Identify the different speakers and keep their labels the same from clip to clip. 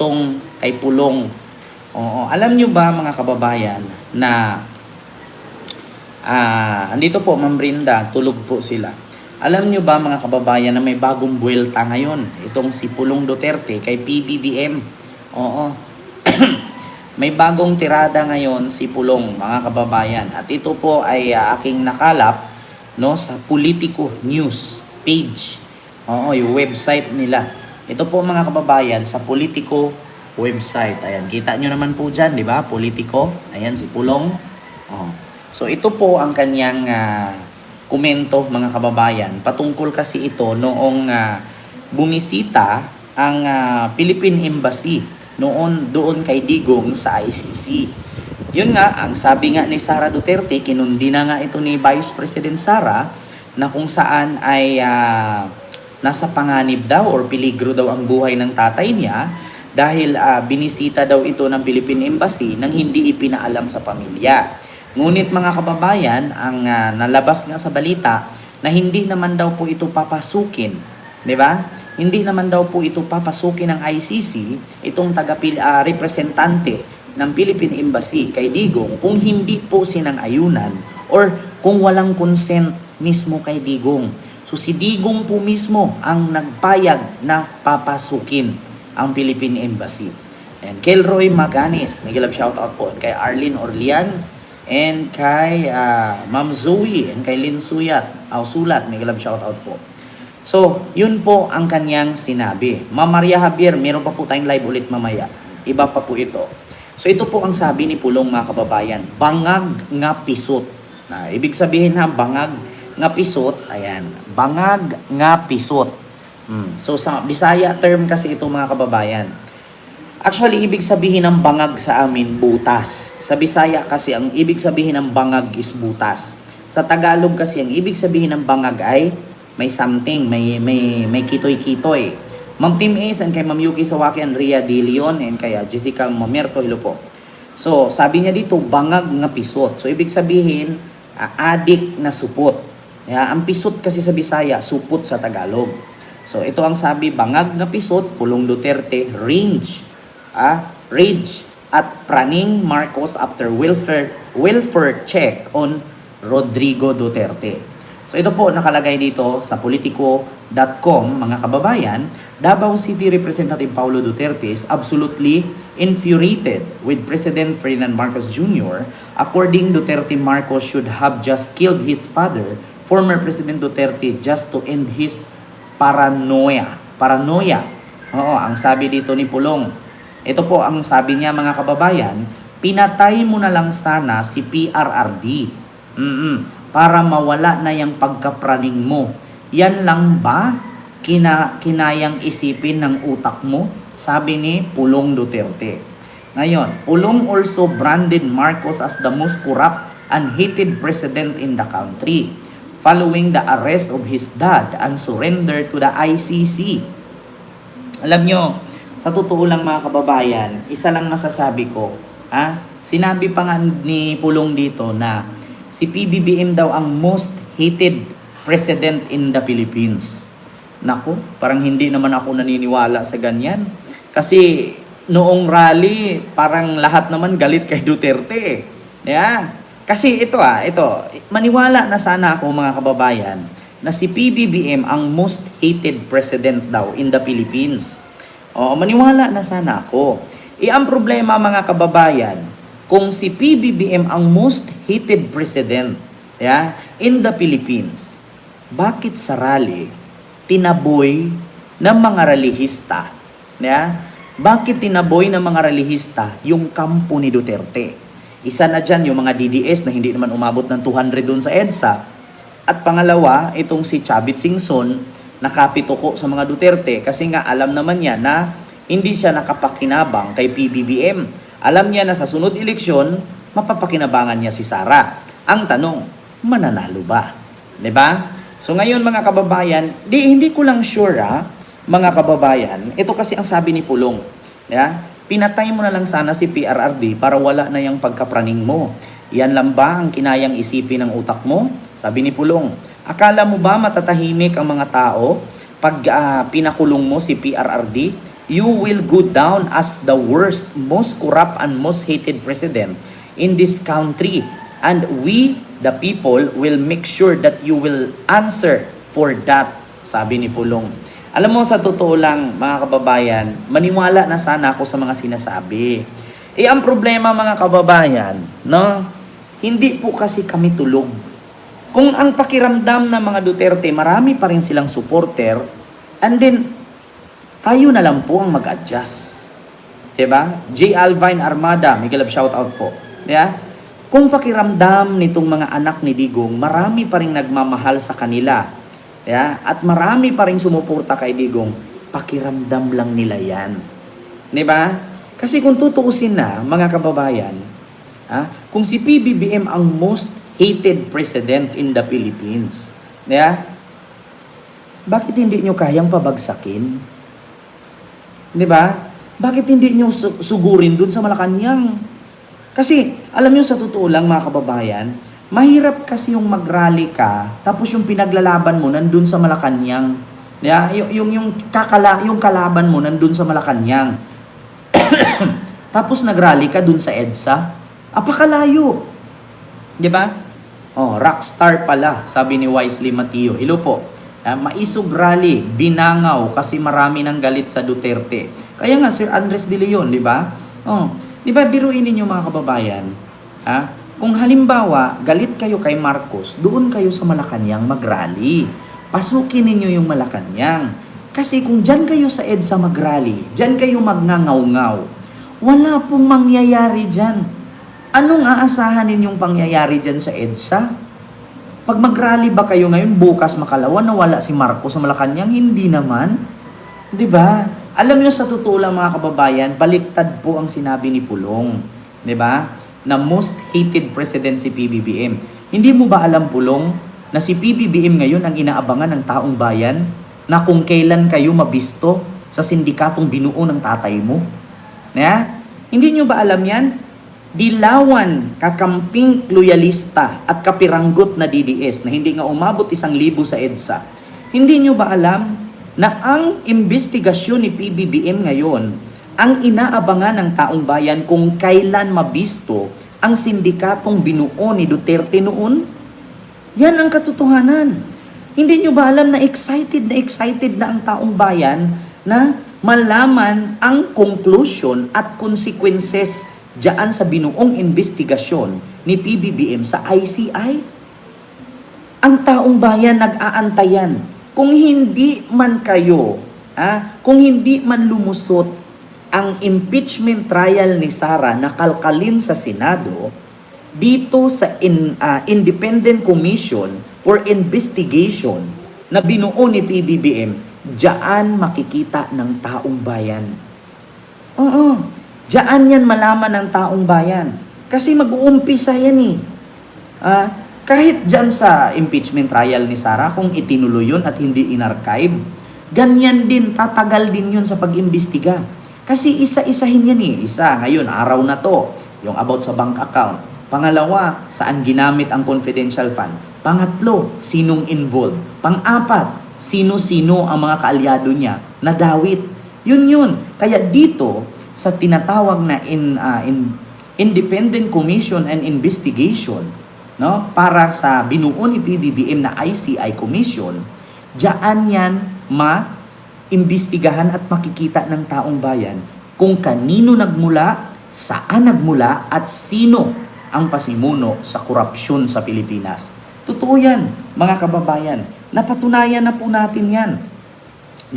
Speaker 1: tong kay Pulong. Oo, alam nyo ba mga kababayan na ah andito po Ma'am Brinda, tulog po sila. Alam nyo ba mga kababayan na may bagong buwelta ngayon? Itong si Pulong Duterte kay PBBM. Oo. may bagong tirada ngayon si Pulong mga kababayan. At ito po ay ah, aking nakalap no sa Politico News page. Oo, yung website nila. Ito po mga kababayan sa Politico website. Ayan, kita nyo naman po dyan, di ba? Politico. Ayan, si Pulong. Oh. So, ito po ang kanyang ah, komento, mga kababayan. Patungkol kasi ito noong ah, bumisita ang ah, Philippine Embassy noon doon kay Digong sa ICC. Yun nga, ang sabi nga ni Sara Duterte, kinundi na nga ito ni Vice President Sara na kung saan ay ah, nasa panganib daw or peligro daw ang buhay ng tatay niya dahil ah, binisita daw ito ng Philippine Embassy nang hindi ipinaalam sa pamilya. Ngunit mga kababayan, ang ah, nalabas nga sa balita na hindi naman daw po ito papasukin, 'di ba? Hindi naman daw po ito papasukin ng ICC itong taga ah, representante ng Philippine Embassy kay Digong kung hindi po sinang-ayunan or kung walang consent mismo kay Digong. So si Digong po mismo ang nagpayag na papasukin ang Philippine Embassy. And Kelroy Maganis, may love shoutout po. And kay Arlene Orleans, and kay ah, Ma'am Zoe, and kay Lynn Suyat, oh, Sulat, may love shoutout po. So, yun po ang kanyang sinabi. Ma'am Maria Javier, meron pa po tayong live ulit mamaya. Iba pa po ito. So, ito po ang sabi ni Pulong mga kababayan. Bangag nga pisot. Na, ibig sabihin ha, bangag nga pisot, ayan. Bangag nga pisot. Hmm. So, sa Bisaya term kasi ito mga kababayan. Actually, ibig sabihin ng bangag sa amin, butas. Sa Bisaya kasi, ang ibig sabihin ng bangag is butas. Sa Tagalog kasi, ang ibig sabihin ng bangag ay may something, may may may kitoy-kitoy. Ma'am Tim Ace and kay Ma'am Yuki Sawaki and Ria De Leon and kay Jessica Mamerto, hello po. So, sabi niya dito, bangag nga pisot. So, ibig sabihin, ah, adik na supot. Yeah, ang pisot kasi sa Bisaya, supot sa Tagalog. So, ito ang sabi, bangag nga pisot, Pulong Duterte, range, ah, rage, at praning Marcos after welfare, welfare check on Rodrigo Duterte. So ito po nakalagay dito sa politico.com mga kababayan, Davao City Representative Paulo Duterte is absolutely infuriated with President Ferdinand Marcos Jr. According Duterte, Marcos should have just killed his father, former President Duterte, just to end his paranoia. Paranoia. Oo, ang sabi dito ni Pulong. Ito po ang sabi niya mga kababayan, pinatay mo na lang sana si PRRD. Mm-mm para mawala na yung pagkapraning mo. Yan lang ba kina, kinayang isipin ng utak mo? Sabi ni Pulong Duterte. Ngayon, Pulong also branded Marcos as the most corrupt and hated president in the country following the arrest of his dad and surrender to the ICC. Alam nyo, sa totoo lang mga kababayan, isa lang masasabi ko, ah, sinabi pa nga ni Pulong dito na si PBBM daw ang most hated president in the Philippines. Nako, parang hindi naman ako naniniwala sa ganyan. Kasi noong rally, parang lahat naman galit kay Duterte. Yeah. Kasi ito ah, ito, maniwala na sana ako mga kababayan na si PBBM ang most hated president daw in the Philippines. Oo, maniwala na sana ako. E ang problema mga kababayan, kung si PBBM ang most hated president yeah, in the Philippines, bakit sa rally tinaboy ng mga relihista? Yeah? Bakit tinaboy ng mga relihista yung kampo ni Duterte? Isa na dyan yung mga DDS na hindi naman umabot ng 200 doon sa EDSA. At pangalawa, itong si Chavit Singson, nakapituko sa mga Duterte kasi nga alam naman niya na hindi siya nakapakinabang kay PBBM. Alam niya na sa sunod eleksyon, mapapakinabangan niya si Sara. Ang tanong, mananalo ba? ba? So ngayon mga kababayan, di hindi ko lang sure ha, mga kababayan. Ito kasi ang sabi ni Pulong. Yeah? Pinatay mo na lang sana si PRRD para wala na yung pagkapraning mo. Yan lang ba ang kinayang isipin ng utak mo? Sabi ni Pulong. Akala mo ba matatahimik ang mga tao pag ah, pinakulong mo si PRRD? you will go down as the worst, most corrupt, and most hated president in this country. And we, the people, will make sure that you will answer for that, sabi ni Pulong. Alam mo, sa totoo lang, mga kababayan, maniwala na sana ako sa mga sinasabi. Eh, ang problema, mga kababayan, no? Hindi po kasi kami tulog. Kung ang pakiramdam ng mga Duterte, marami pa rin silang supporter, and then, tayo na lang po ang mag-adjust. Diba? J. Alvine Armada, Miguel of shoutout po. Yeah? Kung pakiramdam nitong mga anak ni Digong, marami pa rin nagmamahal sa kanila. Yeah? At marami pa rin sumuporta kay Digong, pakiramdam lang nila yan. Diba? Kasi kung tutuusin na, mga kababayan, ha, kung si PBBM ang most hated president in the Philippines, yeah? bakit hindi nyo kayang pabagsakin? Di ba? Bakit hindi nyo su- sugurin dun sa Malacanang? Kasi, alam nyo sa totoo lang mga kababayan, mahirap kasi yung mag-rally ka, tapos yung pinaglalaban mo nandun sa Malacanang. Yeah? Yung, yung, yung, kakala, yung kalaban mo nandun sa Malacanang. tapos nag-rally ka dun sa EDSA. Apakalayo. Di ba? Oh, rockstar pala, sabi ni Wisely Mateo. Hello po. Ah, maisog rally, binangaw kasi marami nang galit sa Duterte. Kaya nga Sir Andres De Leon, di ba? Oh, di ba biruin ninyo mga kababayan? Ha? Kung halimbawa, galit kayo kay Marcos, doon kayo sa Malacanang mag-rally. Pasukin ninyo yung Malacanang. Kasi kung dyan kayo sa EDSA mag-rally, dyan kayo magngangaw-ngaw, wala pong mangyayari dyan. Anong aasahan ninyong pangyayari dyan sa EDSA? Pag mag-rally ba kayo ngayon, bukas makalawa, nawala si Marcos sa Malacanang? Hindi naman. Ba? Alam niyo sa totoo lang mga kababayan, baliktad po ang sinabi ni Pulong. Ba? Na most hated president si PBBM. Hindi mo ba alam Pulong na si PBBM ngayon ang inaabangan ng taong bayan na kung kailan kayo mabisto sa sindikatong binuo ng tatay mo? Yeah? Hindi nyo ba alam yan? Dilawan, kakamping loyalista at kapiranggot na DDS na hindi nga umabot isang libo sa EDSA. Hindi nyo ba alam na ang investigasyon ni PBBM ngayon ang inaabangan ng taong bayan kung kailan mabisto ang sindikatong binuo ni Duterte noon? Yan ang katotohanan. Hindi nyo ba alam na excited na excited na ang taong bayan na malaman ang conclusion at consequences diyan sa binuong investigasyon ni PBBM sa ICI? Ang taong bayan nag-aantayan. Kung hindi man kayo, ah, kung hindi man lumusot ang impeachment trial ni Sara na kalkalin sa Senado, dito sa in, ah, Independent Commission for Investigation na binuo ni PBBM, diyan makikita ng taong bayan. Oo, diyan yan malaman ng taong bayan. Kasi mag-uumpisa yan eh. Ah, kahit dyan sa impeachment trial ni Sara, kung itinuloy yun at hindi inarchive, ganyan din, tatagal din yun sa pag-imbestiga. Kasi isa-isahin yan eh. Isa, ngayon, araw na to, yung about sa bank account. Pangalawa, saan ginamit ang confidential fund. Pangatlo, sinong involved. Pang-apat, sino-sino ang mga kaalyado niya na dawit. Yun yun. Kaya dito, sa tinatawag na in, ah, in Independent Commission and Investigation, no, para sa binuo ni PBBM na ICI Commission, diyan yan ma-imbestigahan at makikita ng taong bayan kung kanino nagmula, saan nagmula, at sino ang pasimuno sa korupsyon sa Pilipinas. Totoo yan, mga kababayan. Napatunayan na po natin yan.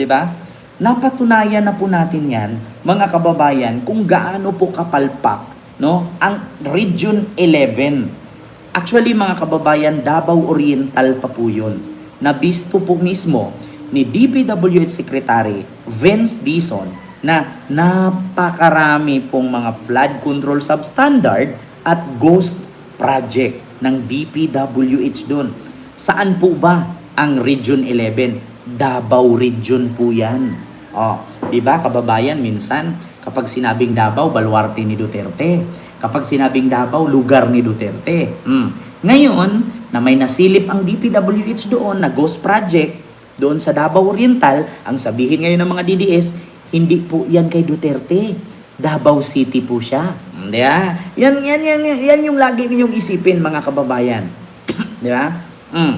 Speaker 1: Ba? Napatunayan na po natin yan, mga kababayan, kung gaano po kapalpak no, ang Region 11. Actually, mga kababayan, Davao Oriental pa po yun. Nabisto po mismo ni DPWH Secretary Vince Dison na napakarami pong mga flood control substandard at ghost project ng DPWH doon. Saan po ba ang Region 11? Davao Region po yan. Oh, 'di ba kababayan minsan kapag sinabing Davao baluarte ni Duterte. Kapag sinabing Davao lugar ni Duterte. Mm. Ngayon na may nasilip ang DPWH doon na ghost project doon sa Davao Oriental, ang sabihin ngayon ng mga DDS, Hindi po yan kay Duterte. Davao City po siya. Mm, Di ba? Yan, yan, yan, yan, yung lagi ninyong isipin mga kababayan. Di ba? Mm.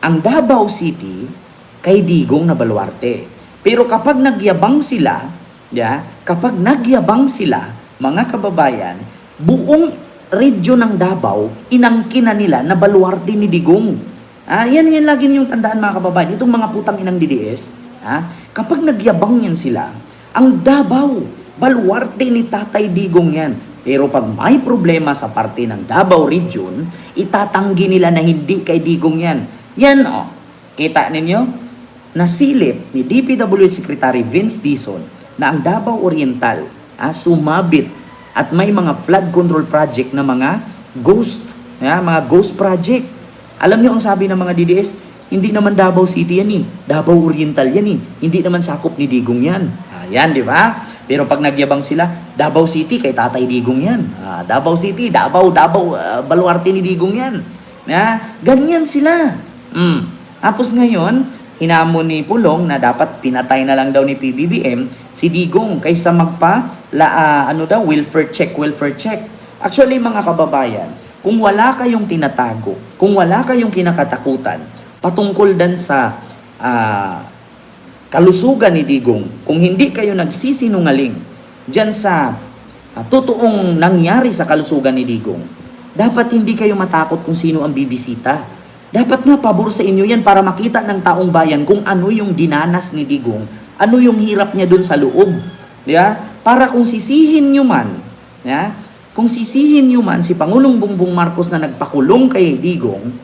Speaker 1: Ang Davao City, kay Digong na Baluarte. Pero kapag nagyabang sila, yeah, kapag nagyabang sila, mga kababayan, buong region ng Davao, inangkin na nila na Baluarte ni Digong. Ah, yan, yan lagi niyong tandaan mga kababayan. Itong mga putang inang DDS, ah, kapag nagyabang yan sila, ang Davao, Baluarte ni Tatay Digong yan. Pero pag may problema sa parte ng Davao Region, itatanggi nila na hindi kay Digong yan. Yan oh, kita ninyo? Nasilip ni DPWH Secretary Vince Dizon na ang Davao Oriental ah, sumabit at may mga flood control project na mga ghost, ah, mga ghost project. Alam niyo ang sabi ng mga DDS, hindi naman Davao City yan eh. Davao Oriental yan eh. Hindi naman sakop ni Digong yan. Ayan, di ba? Pero pag nagyabang sila, Davao City kay Tatay Digong yan. Ah, Davao City, Davao, Davao, ah, Baluarte ni Digong yan. Na, ganyan sila. Mm. Tapos ngayon, hinamon ni Pulong na dapat pinatay na lang daw ni PBBM si Digong kaysa magpa la, ah, ano daw welfare check welfare check actually mga kababayan kung wala kayong tinatago kung wala kayong kinakatakutan patungkol dan sa ah, kalusugan ni Digong kung hindi kayo nagsisinungaling diyan sa ah, totoong nangyari sa kalusugan ni Digong dapat hindi kayo matakot kung sino ang bibisita dapat nga pabor sa inyo yan para makita ng taong bayan kung ano yung dinanas ni Digong, ano yung hirap niya dun sa loob. Yeah? Para kung sisihin nyo man, yeah? Kung sisihin nyo man si Pangulong Bongbong Marcos na nagpakulong kay Digong,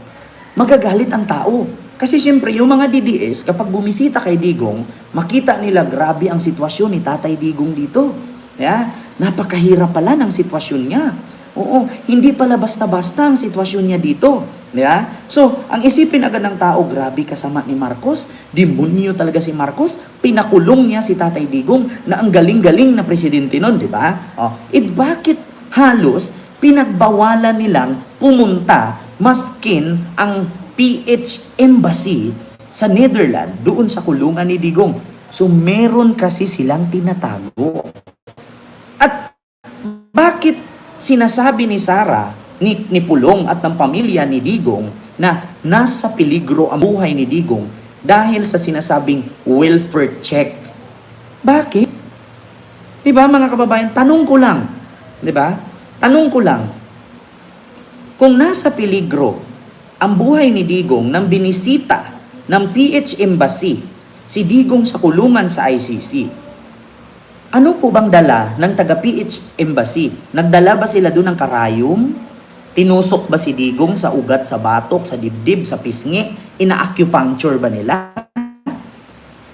Speaker 1: magagalit ang tao. Kasi siyempre, yung mga DDS, kapag bumisita kay Digong, makita nila grabe ang sitwasyon ni Tatay Digong dito. Yeah? Napakahirap pala ng sitwasyon niya. Oo, hindi pala basta-basta ang sitwasyon niya dito. Yeah? So, ang isipin agad ng tao, grabe kasama ni Marcos, demonyo talaga si Marcos, pinakulong niya si Tatay Digong na ang galing-galing na presidente nun, di ba? Oh, eh bakit halos pinagbawalan nilang pumunta maskin ang PH Embassy sa Netherlands doon sa kulungan ni Digong. So, meron kasi silang tinatago. At bakit sinasabi ni Sara, ni, ni Pulong at ng pamilya ni Digong na nasa peligro ang buhay ni Digong dahil sa sinasabing welfare check? Bakit? Di ba mga kababayan? Tanong ko lang. Di ba? Tanong ko lang. Kung nasa peligro ang buhay ni Digong nang binisita ng PH Embassy si Digong sa kulungan sa ICC, ano po bang dala ng taga-PH Embassy? Nagdala ba sila doon ng karayom? Tinusok ba si Digong sa ugat, sa batok, sa dibdib, sa pisngi? Ina-acupuncture ba nila?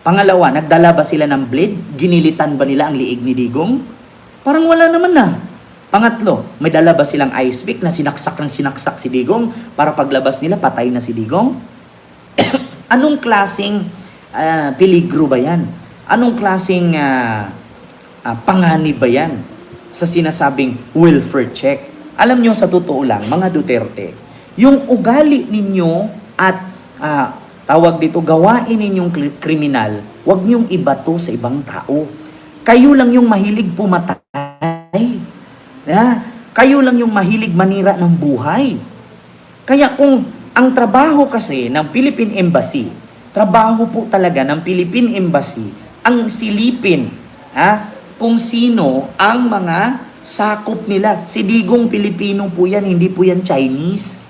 Speaker 1: Pangalawa, nagdala ba sila ng blade? Ginilitan ba nila ang liig ni Digong? Parang wala naman na. Pangatlo, may dala ba silang ice pick na sinaksak ng sinaksak si Digong para paglabas nila patay na si Digong? Anong klaseng ah, peligro ba yan? Anong klaseng ah, ah, panganib ba yan sa sinasabing welfare check? Alam nyo, sa totoo lang, mga Duterte, yung ugali ninyo at ah, tawag dito, gawain ninyong kri- kriminal, wag niyong ibato sa ibang tao. Kayo lang yung mahilig pumatay. Yeah. Kayo lang yung mahilig manira ng buhay. Kaya kung ang trabaho kasi ng Philippine Embassy, trabaho po talaga ng Philippine Embassy ang silipin ha, kung sino ang mga sakop nila. Si Digong Pilipino po yan, hindi po yan Chinese.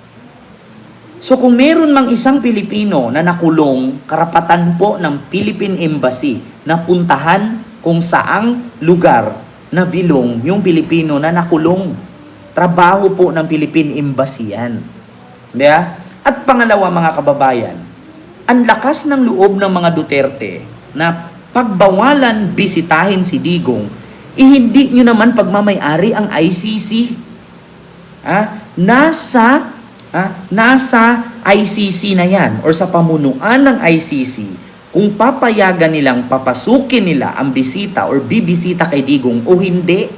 Speaker 1: So kung meron mang isang Pilipino na nakulong, karapatan po ng Philippine Embassy na puntahan kung saang lugar na bilong yung Pilipino na nakulong. Trabaho po ng Philippine Embassy yan. Diba? At pangalawa mga kababayan, ang lakas ng loob ng mga Duterte na pagbawalan bisitahin si Digong, eh hindi nyo naman pagmamayari ang ICC. Ah, nasa ah, nasa ICC na yan or sa pamunuan ng ICC kung papayagan nilang papasukin nila ang bisita or bibisita kay Digong o hindi.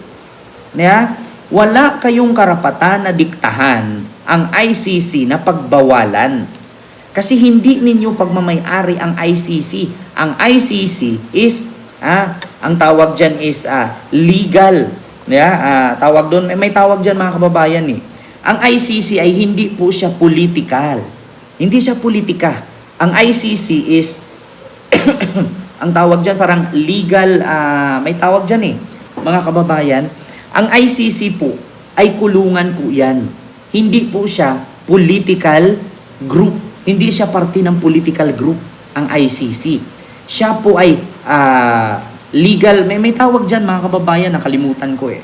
Speaker 1: Yeah? Wala kayong karapatan na diktahan ang ICC na pagbawalan. Kasi hindi ninyo pagmamayari ang ICC. Ang ICC is Ah, ang tawag diyan is ah, legal. Yeah, ah, tawag doon, may, tawag diyan mga kababayan eh. Ang ICC ay hindi po siya political. Hindi siya politika. Ang ICC is ang tawag diyan parang legal ah, may tawag diyan eh. Mga kababayan, ang ICC po ay kulungan po 'yan. Hindi po siya political group. Hindi siya parte ng political group ang ICC. Siya po ay ah, legal may may tawag diyan mga kababayan nakalimutan ko eh.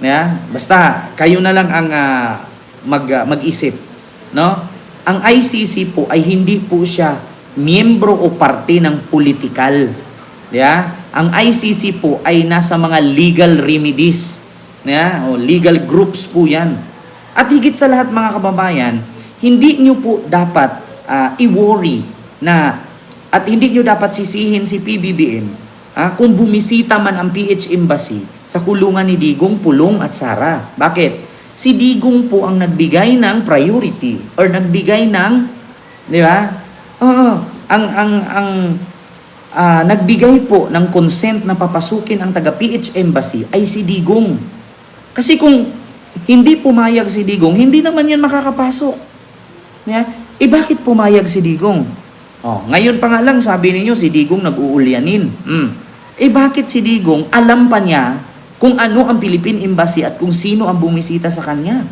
Speaker 1: Yeah? Basta kayo na lang ang ah, mag ah, mag-isip, no? Ang ICC po ay hindi po siya miyembro o parte ng political. Yeah? Ang ICC po ay nasa mga legal remedies. Yeah? O legal groups po 'yan. At higit sa lahat mga kababayan, hindi nyo po dapat ah, i-worry na at hindi nyo dapat sisihin si PBBM ah, kung bumisita man ang PH Embassy sa kulungan ni Digong, Pulong at Sara. Bakit? Si Digong po ang nagbigay ng priority or nagbigay ng, di ba? Oo, ang ang ang ah, nagbigay po ng consent na papasukin ang taga PH Embassy ay si Digong. Kasi kung hindi pumayag si Digong, hindi naman yan makakapasok. Yeah? Eh bakit pumayag si Digong? Oh, ngayon pa nga lang sabi ninyo si Digong nag-uulyanin. Mm. Eh bakit si Digong alam pa niya kung ano ang Philippine Embassy at kung sino ang bumisita sa kanya?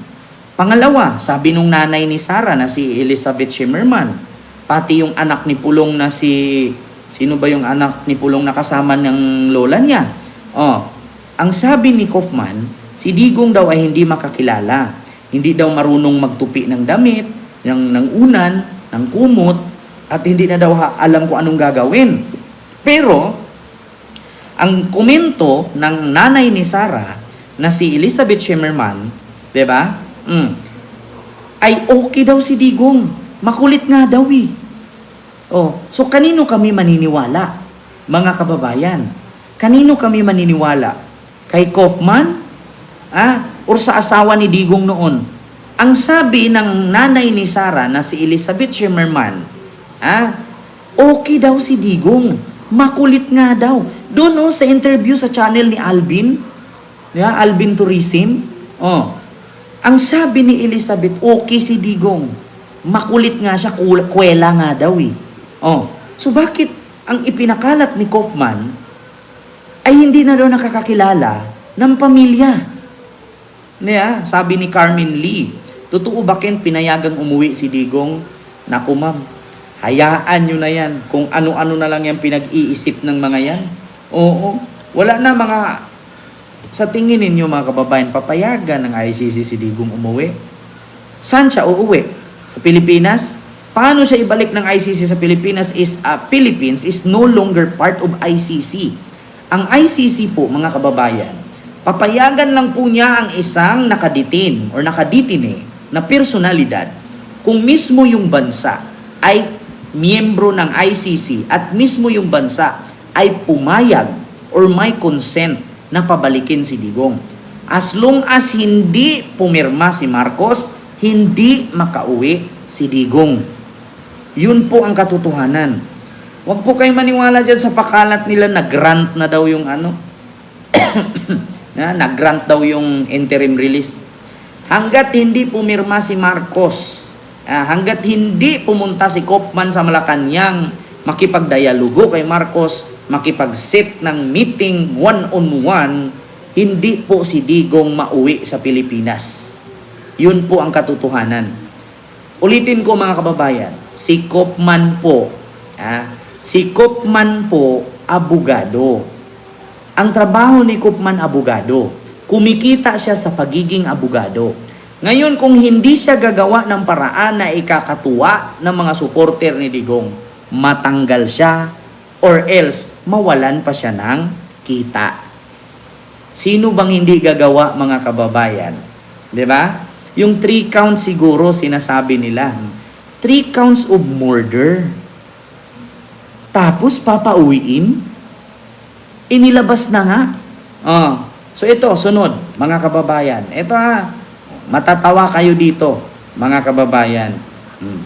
Speaker 1: Pangalawa, sabi nung nanay ni Sarah na si Elizabeth Shimmerman, pati yung anak ni Pulong na si sino ba yung anak ni Pulong na kasama ng lola niya? Oh, ang sabi ni Kaufman, si Digong daw ay hindi makakilala. Hindi daw marunong magtupi ng damit, ng, ng unan, ng kumot, at hindi na daw alam kung anong gagawin. Pero, ang komento ng nanay ni Sarah na si Elizabeth Shimmerman, 'di ba? Mm, ay okay daw si Digong. Makulit nga daw eh. Oh, so kanino kami maniniwala? Mga kababayan, kanino kami maniniwala? Kay Kaufman? Ah, or sa asawa ni Digong noon? Ang sabi ng nanay ni Sarah na si Elizabeth Shimmerman, ah, okay daw si Digong. Makulit nga daw. Doon oh, sa interview sa channel ni Alvin, yeah, Alvin Tourism, oh, ang sabi ni Elizabeth, okay si Digong. Makulit nga siya, kwela nga daw eh. Oh, so bakit ang ipinakalat ni Kaufman ay hindi na daw nakakakilala ng pamilya? Niya, sabi ni Carmen Lee, totoo ba Ken pinayagang umuwi si Digong? Naku ma'am, hayaan nyo na yan. Kung ano-ano na lang yung pinag-iisip ng mga yan. Oo, wala na mga sa tingin ninyo mga kababayan, papayagan ng ICC si Digong umuwi? Saan siya uuwi? Sa Pilipinas? Paano siya ibalik ng ICC sa Pilipinas is uh, Philippines is no longer part of ICC. Ang ICC po mga kababayan, papayagan lang po niya ang isang nakaditin or nakaditine na personalidad kung mismo yung bansa ay miyembro ng ICC at mismo yung bansa ay pumayag or may consent na pabalikin si Digong. As long as hindi pumirma si Marcos, hindi makauwi si Digong. Yun po ang katotohanan. Huwag po kayo maniwala dyan sa pakalat nila na grant na daw yung ano. na, nag-grant daw yung interim release. Hanggat hindi pumirma si Marcos, ah, hanggat hindi pumunta si Kopman sa Malacanang makipagdialogo kay Marcos, makipag-sit ng meeting one-on-one, hindi po si Digong mauwi sa Pilipinas. Yun po ang katotohanan. Ulitin ko mga kababayan, si Kopman po, ah, si Kopman po, abogado. Ang trabaho ni Kopman abogado, kumikita siya sa pagiging abogado. Ngayon, kung hindi siya gagawa ng paraan na ikakatuwa ng mga supporter ni Digong, matanggal siya or else mawalan pa siya ng kita. Sino bang hindi gagawa mga kababayan? 'Di ba? Yung three counts siguro sinasabi nila. Three counts of murder. Tapos papauwiin? Inilabas na nga. Oh. So ito, sunod, mga kababayan. Ito ha, matatawa kayo dito, mga kababayan. Hmm.